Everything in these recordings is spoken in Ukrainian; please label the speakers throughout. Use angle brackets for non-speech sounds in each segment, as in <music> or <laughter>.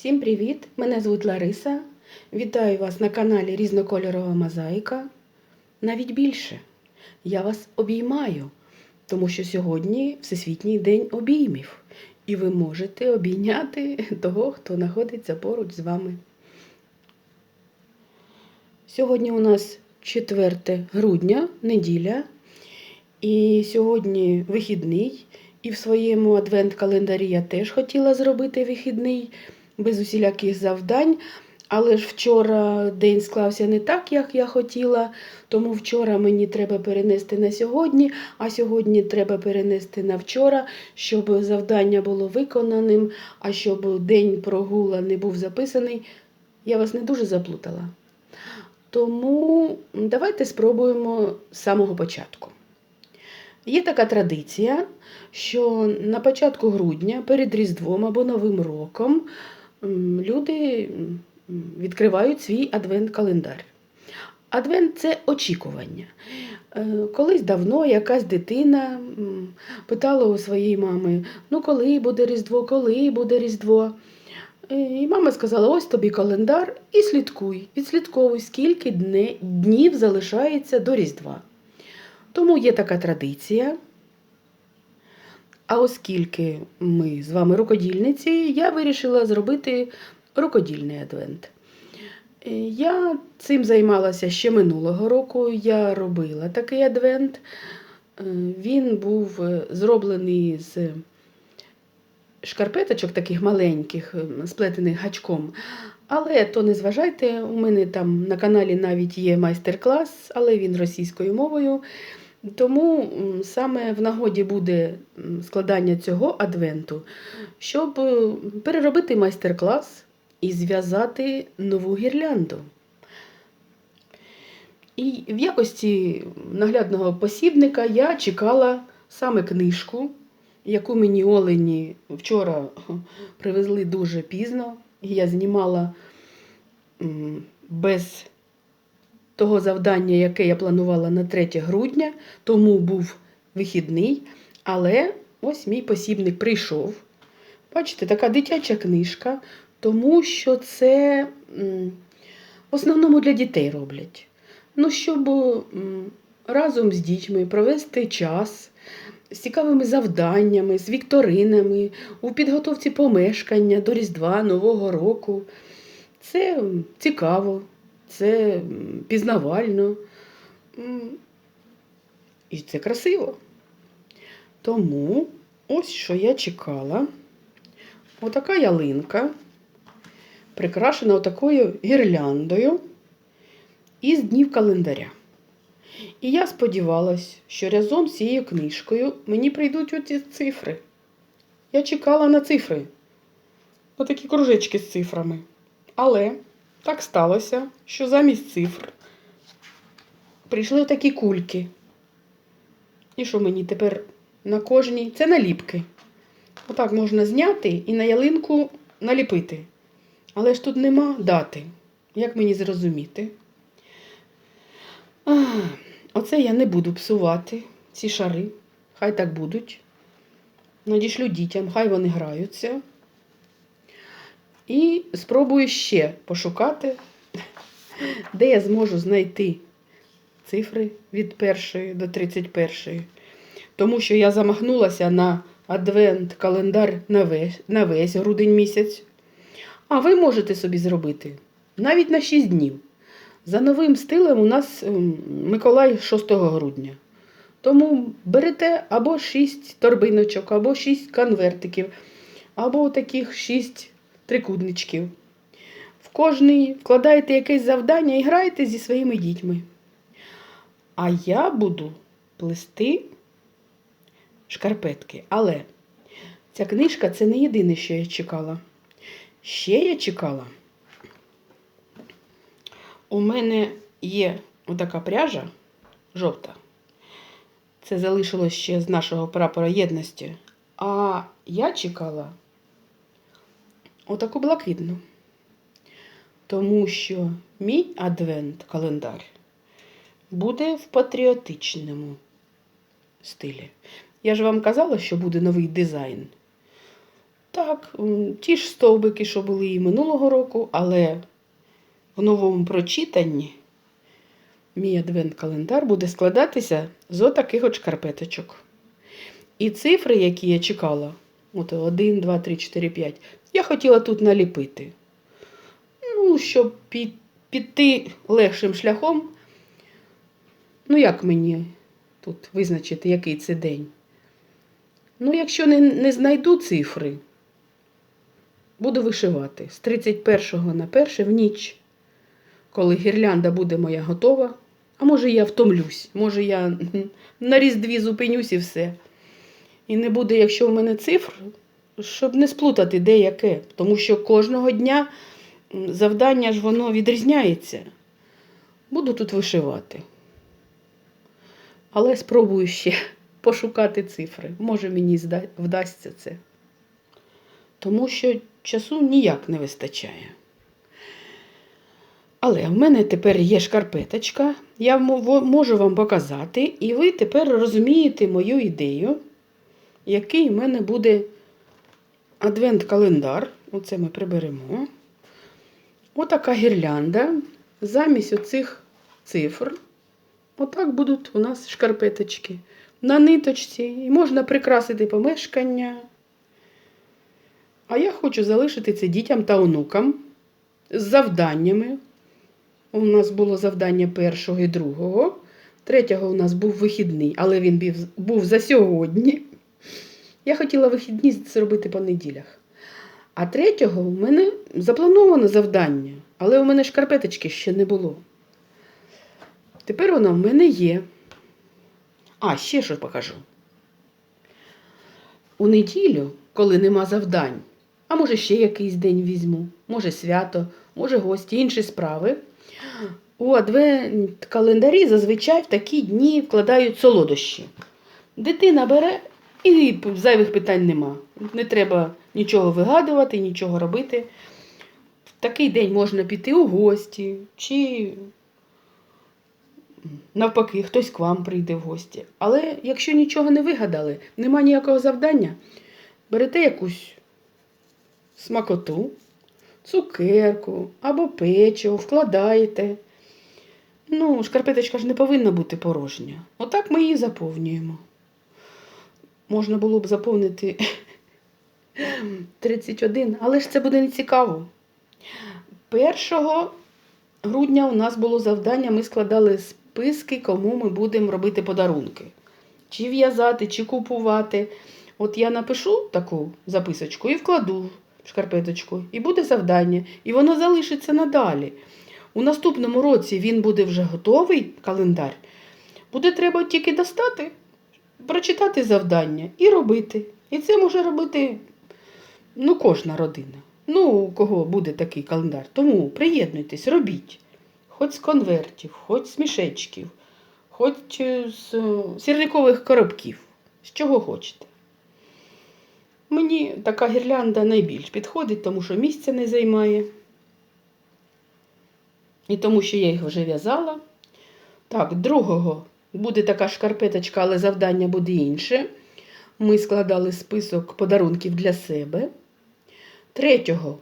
Speaker 1: Всім привіт! Мене звуть Лариса. Вітаю вас на каналі Різнокольорова Мозаїка. Навіть більше. Я вас обіймаю, тому що сьогодні Всесвітній день обіймів, і ви можете обійняти того, хто знаходиться поруч з вами. Сьогодні у нас 4 грудня, неділя, і сьогодні вихідний. І в своєму адвент-календарі я теж хотіла зробити вихідний без усіляких завдань. Але ж вчора день склався не так, як я хотіла, тому вчора мені треба перенести на сьогодні, а сьогодні треба перенести на вчора, щоб завдання було виконаним, а щоб день прогула не був записаний. Я вас не дуже заплутала. Тому давайте спробуємо з самого початку. Є така традиція, що на початку грудня перед Різдвом або Новим роком люди відкривають свій адвент-календар. Адвент це очікування. Е, Колись давно якась дитина питала у своєї мами: ну коли буде Різдво, коли буде Різдво. Е, І мама сказала: ось тобі календар і слідкуй, відслідковуй, скільки днів залишається до Різдва. Тому є така традиція. А оскільки ми з вами рукодільниці, я вирішила зробити рукодільний адвент. Е, Я цим займалася ще минулого року. Я робила такий адвент. Е, Він був е, зроблений з шкарпеточок таких маленьких, сплетених гачком. Але то не зважайте, у мене там на каналі навіть є майстер-клас, але він російською мовою. Тому саме в нагоді буде складання цього адвенту, щоб е, переробити майстер-клас і зв'язати нову гірлянду. І в якості наглядного посібника я чекала саме книжку, яку мені олені вчора привезли дуже пізно. І я знімала без того завдання, яке я планувала на 3 грудня, тому був вихідний. Але ось мій посібник прийшов. Бачите, така дитяча книжка, тому що це в основному для дітей роблять. Ну, щоб разом з дітьми провести час з цікавими завданнями, з вікторинами, у підготовці помешкання до Різдва, Нового року. Це цікаво, це пізнавально. І це красиво. Тому ось що я чекала. Отака ялинка, прикрашена отакою гірляндою із днів календаря. І я сподівалась, що разом з цією книжкою мені прийдуть оці цифри. Я чекала на цифри. Отакі кружечки з цифрами. Але так сталося, що замість цифр прийшли отакі кульки. І що мені тепер на кожній? Це наліпки. Отак можна зняти і на ялинку наліпити. Але ж тут нема дати. Як мені зрозуміти? А, оце я не буду псувати ці шари. Хай так будуть. Надішлю дітям, хай вони граються. І спробую ще пошукати, де я зможу знайти цифри від першої до 31. Тому що я замахнулася на адвент-календар на весь, на весь грудень місяць. А ви можете собі зробити навіть на 6 днів. За новим стилем у нас ем, Миколай 6 грудня. Тому берете або 6 торбиночок, або 6 конвертиків, або таких 6 трикутничків. В кожний вкладаєте якесь завдання і граєте зі своїми дітьми. А я буду плести шкарпетки. Але ця книжка це не єдине, що я чекала. Ще я чекала. У мене є отака пряжа жовта. Це залишилось ще з нашого прапора єдності. А я чекала отаку блакитну. Тому що мій адвент-календар буде в патріотичному стилі. Я ж вам казала, що буде новий дизайн. Так, ті ж стовбики, що були і минулого року, але в новому прочитанні мій адвент-календар буде складатися з отаких от шкарпеточок. І цифри, які я чекала, от 1, 2, 3, 4, 5, я хотіла тут наліпити. Ну, щоб пі- піти легшим шляхом. Ну, як мені тут визначити, який це день? Ну, якщо не, не знайду цифри, буду вишивати з 31 на 1 в ніч, коли гірлянда буде моя готова. А може я втомлюсь, може я на різдві зупинюсь і все. І не буде, якщо в мене цифр, щоб не сплутати де яке. Тому що кожного дня завдання ж воно відрізняється. Буду тут вишивати. Але спробую ще <laughs> пошукати цифри. Може мені вдасться це. Тому що часу ніяк не вистачає. Але в мене тепер є шкарпеточка, я можу вам показати, і ви тепер розумієте мою ідею, який в мене буде адвент-календар. Оце ми приберемо. Отака гірлянда. Замість оцих цифр. Отак будуть у нас шкарпеточки. На ниточці. І можна прикрасити помешкання. А я хочу залишити це дітям та онукам з завданнями. У нас було завдання першого і другого. Третього у нас був вихідний, але він був за сьогодні. Я хотіла вихідні зробити по неділях. А третього у мене заплановано завдання, але у мене шкарпеточки ще не було. Тепер воно в мене є. А, ще що покажу. У неділю, коли нема завдань, а може ще якийсь день візьму, може свято, може гості, інші справи. У адвент-календарі зазвичай в такі дні вкладають солодощі. Дитина бере і зайвих питань нема. Не треба нічого вигадувати, нічого робити. В такий день можна піти у гості, чи навпаки, хтось к вам прийде в гості. Але якщо нічого не вигадали, нема ніякого завдання, берете якусь смакоту, цукерку або печиво, вкладаєте. Ну, шкарпеточка ж не повинна бути порожня. Отак ми її заповнюємо. Можна було б заповнити 31, але ж це буде не цікаво. 1 грудня у нас було завдання, ми складали списки, кому ми будемо робити подарунки. Чи в'язати, чи купувати. От я напишу таку записочку і вкладу в шкарпеточку, і буде завдання, і воно залишиться надалі. У наступному році він буде вже готовий календар. Буде треба тільки достати, прочитати завдання і робити. І це може робити ну, кожна родина. Ну, у кого буде такий календар. Тому приєднуйтесь, робіть. Хоч з конвертів, хоч з мішечків, хоч е, з е, сірникових коробків. З чого хочете. Мені така гірлянда найбільш підходить, тому що місця не займає. І тому що я їх вже в'язала. Так, другого буде така шкарпеточка, але завдання буде інше. Ми складали список подарунків для себе. Третього.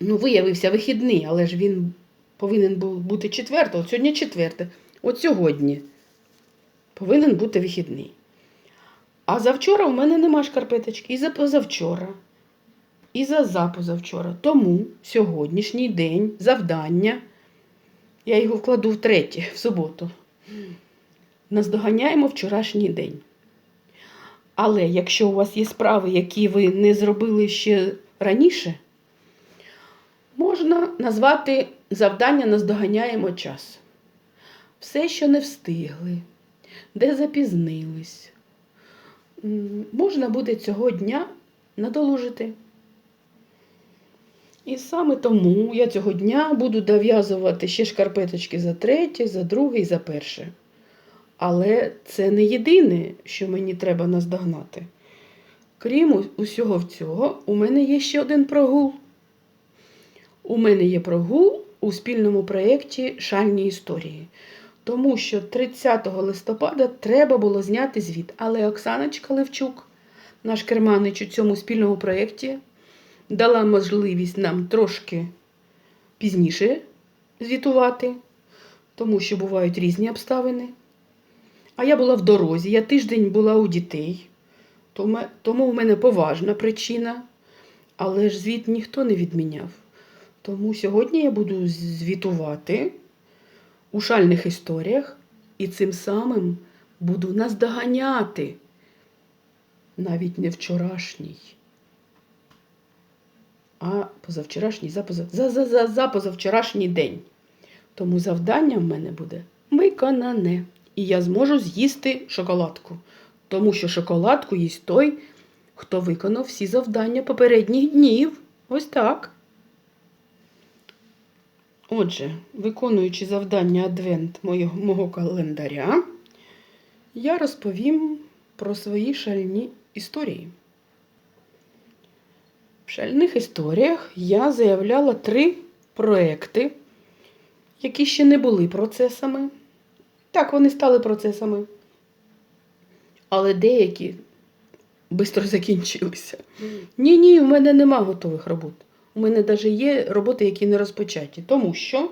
Speaker 1: Ну, виявився вихідний, але ж він повинен був бути четвертого. От Сьогодні четверте. От сьогодні повинен бути вихідний. А завчора у мене нема шкарпеточки. І за позавчора, і за запозавчора. Тому сьогоднішній день завдання. Я його вкладу втретє, в суботу. Наздоганяємо вчорашній день. Але якщо у вас є справи, які ви не зробили ще раніше, можна назвати завдання наздоганяємо час. Все, що не встигли, де запізнились, можна буде цього дня надолужити. І саме тому я цього дня буду дов'язувати ще шкарпеточки за третє, за друге і за перше. Але це не єдине, що мені треба наздогнати. Крім усього цього, у мене є ще один прогул. У мене є прогул у спільному проєкті Шальні історії. Тому що 30 листопада треба було зняти звіт. Але Оксаночка Левчук наш керманич у цьому спільному проєкті дала можливість нам трошки пізніше звітувати, тому що бувають різні обставини. А я була в дорозі, я тиждень була у дітей, тому- в мене поважна причина, але ж звіт ніхто не відміняв. Тому сьогодні я буду звітувати у шальних історіях і цим самим буду наздоганяти навіть не вчорашній, а позавчорашній, за позавчорашній день. Тому завдання в мене буде виконане. І я зможу з'їсти шоколадку. Тому що шоколадку їсть той, хто виконав всі завдання попередніх днів. Ось так. Отже, виконуючи завдання Адвент моєго, мого календаря, я розповім про свої шальні історії. В шальних історіях я заявляла три проекти, які ще не були процесами. Так, вони стали процесами. Але деякі швидко закінчилися. Ні, ні, у мене нема готових робот. У мене навіть є роботи, які не розпочаті. Тому що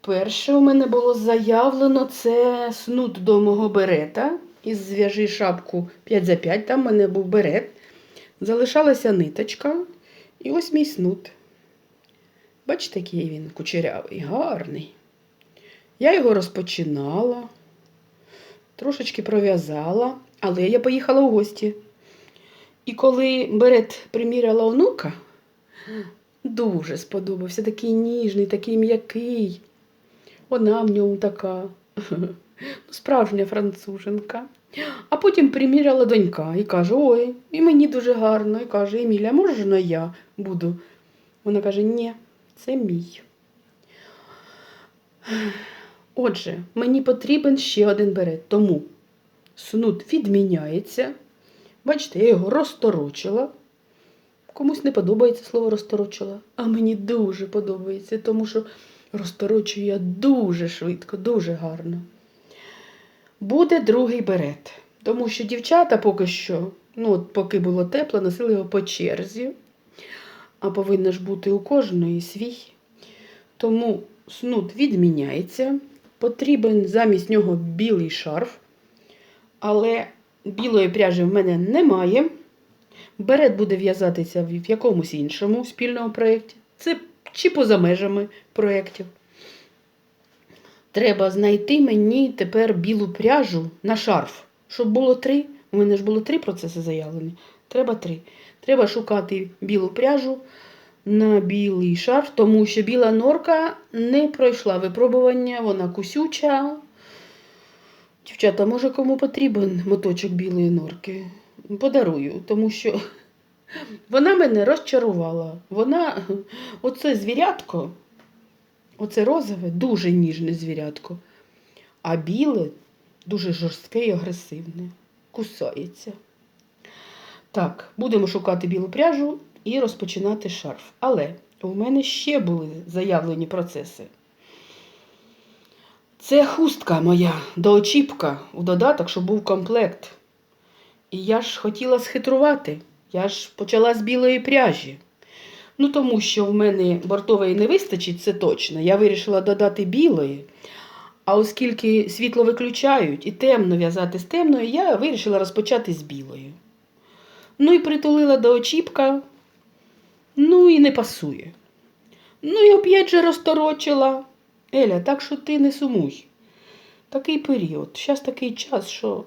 Speaker 1: перше у мене було заявлено це снуд до мого берета. Із зв'яжи шапку 5 за 5, там в мене був берет. Залишалася ниточка. І ось мій снуд. Бачите, який він кучерявий, гарний. Я його розпочинала, трошечки пров'язала, але я поїхала у гості. І коли берет приміряла онука, дуже сподобався, такий ніжний, такий м'який. Вона в ньому така <laughs> ну, справжня француженка. А потім приміряла донька і каже: Ой, і мені дуже гарно. І каже, Еміля, можна я буду? Вона каже, ні, це мій. Отже, мені потрібен ще один берет, тому снуд відміняється. Бачите, я його розторочила. Комусь не подобається слово розторочила, а мені дуже подобається, тому що розторочую я дуже швидко, дуже гарно. Буде другий берет, тому що дівчата поки що, ну от поки було тепло, носили його по черзі, а повинно ж бути у кожної свій. Тому снуд відміняється. Потрібен замість нього білий шарф, але білої пряжі в мене немає. Берет буде в'язатися в якомусь іншому спільному проєкті. Це чи поза межами проєктів. Треба знайти мені тепер білу пряжу на шарф. Щоб було три. У мене ж було три процеси заявлені. Треба три. Треба шукати білу пряжу на білий шарф, тому що біла норка не пройшла випробування, вона кусюча. Дівчата, може кому потрібен моточок білої норки? Подарую, тому що <laughs> вона мене розчарувала. Вона, оце звірятко, оце розове, дуже ніжне звірятко, а біле дуже жорстке і агресивне. Кусається. Так, будемо шукати білу пряжу і розпочинати шарф. Але у мене ще були заявлені процеси. Це хустка моя до очіпка у додаток, щоб був комплект. І я ж хотіла схитрувати. Я ж почала з білої пряжі. Ну, тому що в мене бортової не вистачить, це точно. Я вирішила додати білої. А оскільки світло виключають і темно в'язати з темною, я вирішила розпочати з білою. Ну і притулила до очіпка. Ну і не пасує. Ну і оп'ять же розторочила. Еля, так що ти не сумуй. Такий період. Зараз такий час, що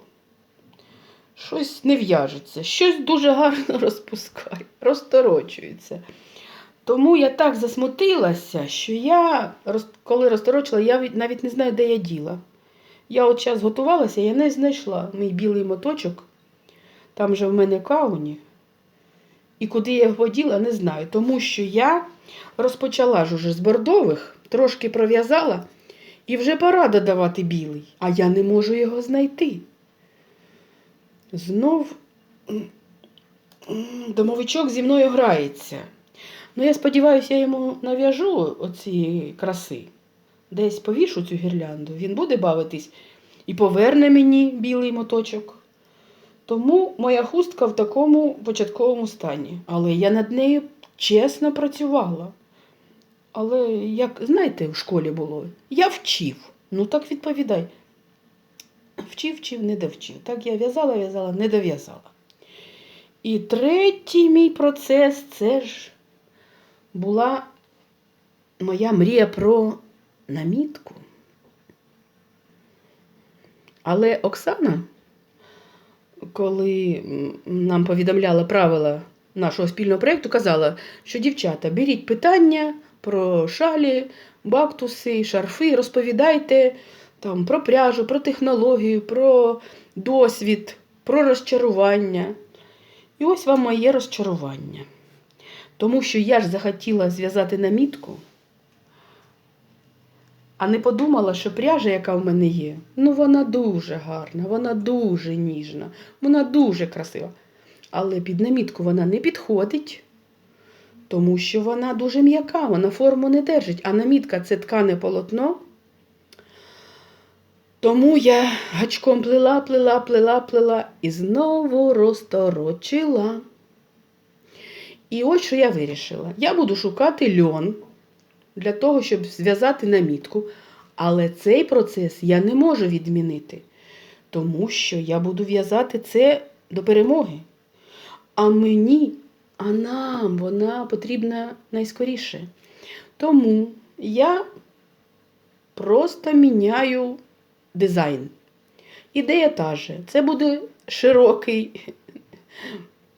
Speaker 1: щось не в'яжеться, щось дуже гарно <laughs> розпускає, розторочується. Тому я так засмутилася, що я, коли розторочила, я навіть не знаю, де я діла. Я от час готувалася, я не знайшла мій білий моточок. Там же в мене кауні. І куди я його діла, не знаю. Тому що я розпочала ж уже з бордових, трошки пров'язала, і вже пора додавати білий, а я не можу його знайти. Знов домовичок зі мною грається. Ну, я сподіваюся, я йому нав'яжу оці краси. Десь повішу цю гірлянду. Він буде бавитись і поверне мені білий моточок. Тому моя хустка в такому початковому стані. Але я над нею чесно працювала. Але, як знаєте, в школі було, я вчив. Ну так відповідай. Вчив, вчив, не довчив. Так я в'язала, в'язала, не дов'язала. І третій мій процес це ж була моя мрія про намітку. Але Оксана, коли нам повідомляла правила нашого спільного проєкту, казала, що дівчата, беріть питання про шалі, бактуси, шарфи, розповідайте там, про пряжу, про технологію, про досвід, про розчарування. І ось вам моє розчарування. Тому що я ж захотіла зв'язати намітку, а не подумала, що пряжа, яка в мене є, ну вона дуже гарна, вона дуже ніжна, вона дуже красива. Але під намітку вона не підходить, тому що вона дуже м'яка, вона форму не держить, а намітка це ткане полотно. Тому я гачком плела, плела, плела, плела і знову розторочила. І ось що я вирішила. Я буду шукати льон для того, щоб зв'язати намітку. Але цей процес я не можу відмінити, тому що я буду в'язати це до перемоги. А мені, а нам вона потрібна найскоріше. Тому я просто міняю дизайн. Ідея та же. Це буде широкий,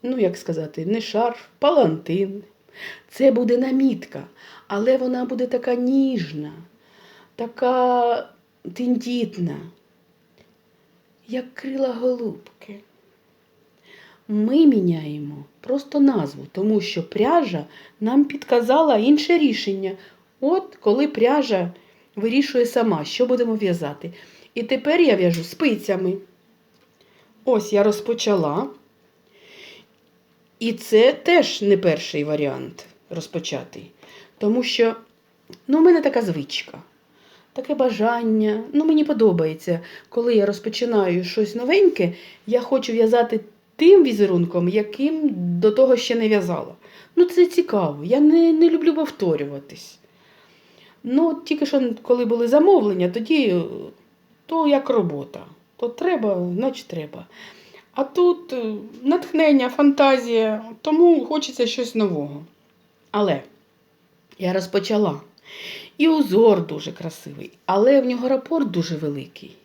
Speaker 1: ну як сказати, не шарф, палантин. Це буде намітка, але вона буде така ніжна, така тендітна, як крила голубки. Ми міняємо просто назву, тому що пряжа нам підказала інше рішення. От коли пряжа вирішує сама, що будемо в'язати. І тепер я в'яжу спицями. Ось я розпочала. І це теж не перший варіант розпочати. Тому що ну, у мене така звичка, таке бажання. Ну, мені подобається, коли я розпочинаю щось новеньке, я хочу в'язати тим візерунком, яким до того ще не в'язала. Ну, це цікаво. Я не, не люблю повторюватись. Ну, тільки що, коли були замовлення, тоді то як робота. То треба, значить треба. А тут е, натхнення, фантазія, тому хочеться щось нового. Але я розпочала. І узор дуже красивий, але в нього рапорт дуже великий.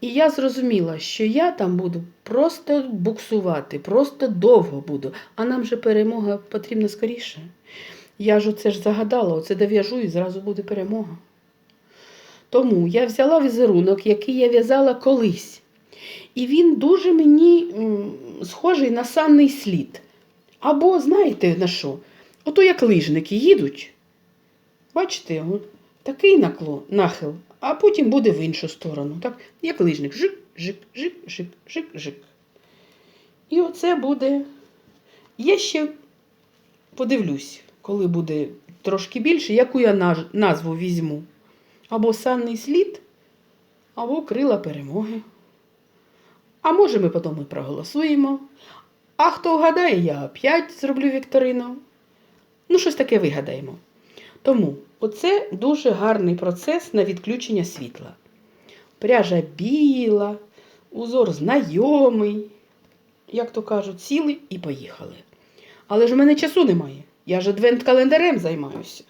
Speaker 1: І я зрозуміла, що я там буду просто буксувати, просто довго буду, а нам же перемога потрібна скоріше. Я ж оце ж загадала, оце дов'яжу і зразу буде перемога. Тому я взяла візерунок, який я в'язала колись. І він дуже мені схожий на санний слід. Або, знаєте на що? Ото як лижники їдуть. Бачите, такий наклон, нахил, а потім буде в іншу сторону. Так, як лижник. Жик, жик, жик, жик, жик, жик. І оце буде. Я ще подивлюсь, коли буде трошки більше, яку я назву візьму. Або санний слід, або крила перемоги. А може, ми потім і проголосуємо. А хто вгадає, я опять зроблю вікторину. Ну, щось таке вигадаємо. Тому оце дуже гарний процес на відключення світла. Пряжа біла, узор знайомий. Як то кажуть, сіли і поїхали. Але ж в мене часу немає. Я ж адвент-календарем займаюся.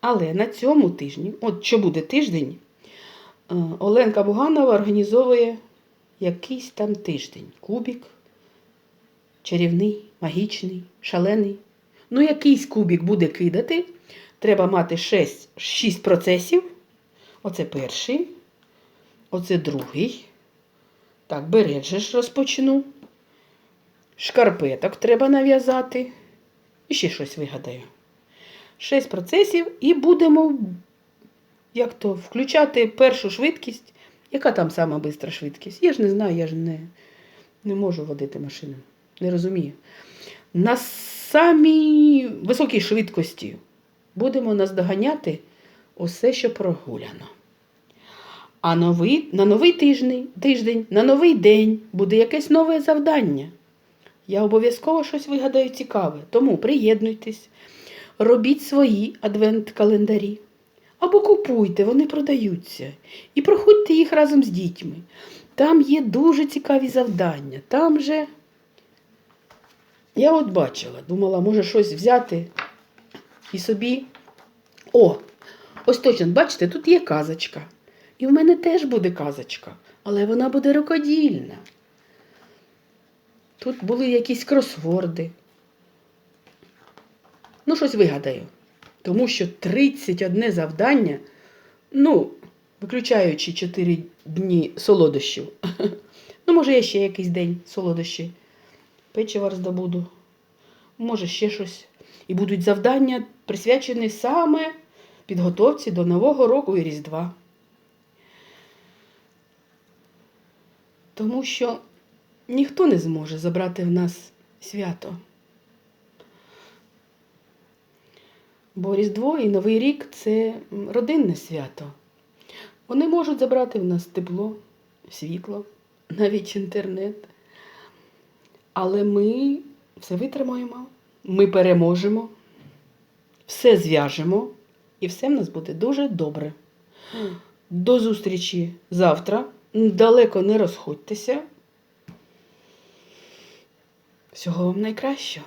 Speaker 1: Але на цьому тижні, от що буде тиждень, е, Оленка Буганова організовує якийсь там тиждень. Кубік, чарівний, магічний, шалений. Ну, якийсь кубік буде кидати. Треба мати 6, 6 процесів. Оце перший. Оце другий. Так, берет же ж розпочну. Шкарпеток треба нав'язати. І ще щось вигадаю. Шість процесів і будемо як то, включати першу швидкість. Яка там сама бистра швидкість? Я ж не знаю, я ж не, не можу водити машину. Не розумію. На самій високій швидкості будемо наздоганяти усе, що прогуляно. А новий, на новий тиждень, тиждень, на новий день буде якесь нове завдання. Я обов'язково щось вигадаю цікаве, тому приєднуйтесь, робіть свої адвент-календарі. Або купуйте, вони продаються. І проходьте їх разом з дітьми. Там є дуже цікаві завдання. Там же. Я от бачила, думала, може щось взяти і собі. О, ось точно, бачите, тут є казочка. І в мене теж буде казочка, але вона буде рукодільна. Тут були якісь кросворди. Ну, щось вигадаю. Тому що 31 завдання, ну, виключаючи 4 дні солодощів. <laughs> Ну, може, я ще якийсь день солодощі. Печиво роздобуду. Може, ще щось. І будуть завдання присвячені саме підготовці до Нового року і Різдва. Тому що ніхто не зможе забрати в нас свято. Бо Різдво і Новий рік це родинне свято. Вони можуть забрати в нас тепло, світло, навіть інтернет. Але ми все витримаємо, ми переможемо, все зв'яжемо, і все в нас буде дуже добре. До зустрічі завтра. Далеко не розходьтеся. Всього вам найкращого.